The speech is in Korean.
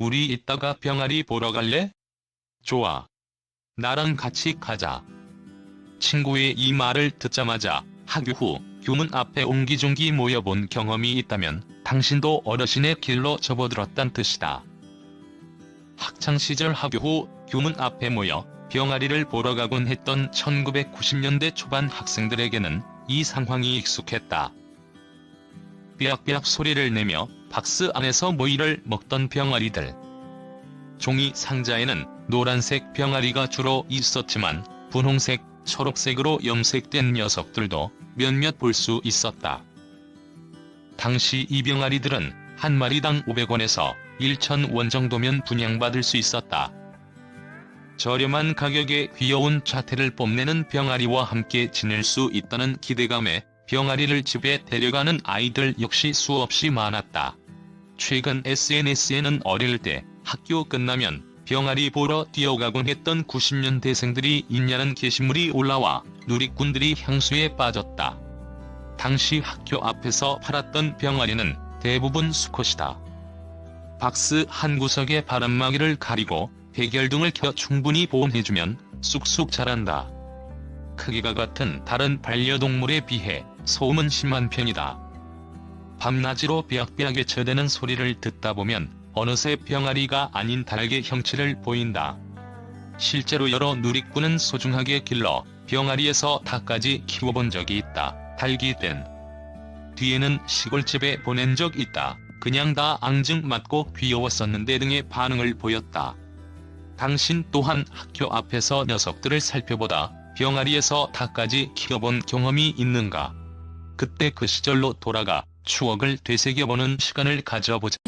우리 이따가 병아리 보러 갈래? 좋아. 나랑 같이 가자. 친구의 이 말을 듣자마자 학교 후 교문 앞에 옹기종기 모여본 경험이 있다면 당신도 어르신의 길로 접어들었단 뜻이다. 학창시절 학교 후 교문 앞에 모여 병아리를 보러 가곤 했던 1990년대 초반 학생들에게는 이 상황이 익숙했다. 삐약삐약 소리를 내며 박스 안에서 모이를 먹던 병아리들. 종이 상자에는 노란색 병아리가 주로 있었지만 분홍색, 초록색으로 염색된 녀석들도 몇몇 볼 수 있었다. 당시 이 병아리들은 한 마리당 500원에서 1,000원 정도면 분양받을 수 있었다. 저렴한 가격에 귀여운 자태를 뽐내는 병아리와 함께 지낼 수 있다는 기대감에 병아리를 집에 데려가는 아이들 역시 수없이 많았다. 최근 SNS에는 어릴 때 학교 끝나면 병아리 보러 뛰어가곤 했던 90년대생들이 있냐는 게시물이 올라와 누리꾼들이 향수에 빠졌다. 당시 학교 앞에서 팔았던 병아리는 대부분 수컷이다. 박스 한 구석에 바람막이를 가리고 백열등을 켜 충분히 보온해주면 쑥쑥 자란다. 크기가 같은 다른 반려동물에 비해 소음은 심한 편이다. 밤낮으로 삐약삐약에 쳐대는 소리를 듣다 보면 어느새 병아리가 아닌 달의 형체를 보인다. 실제로 여러 누리꾼은 소중하게 길러 병아리에서 닭까지 키워본 적이 있다. 달기된 뒤에는 시골집에 보낸 적 있다. 그냥 다 앙증 맞고 귀여웠었는데 등의 반응을 보였다. 당신 또한 학교 앞에서 녀석들을 살펴보다 병아리에서 닭까지 키워본 경험이 있는가? 그때 그 시절로 돌아가 추억을 되새겨보는 시간을 가져보자.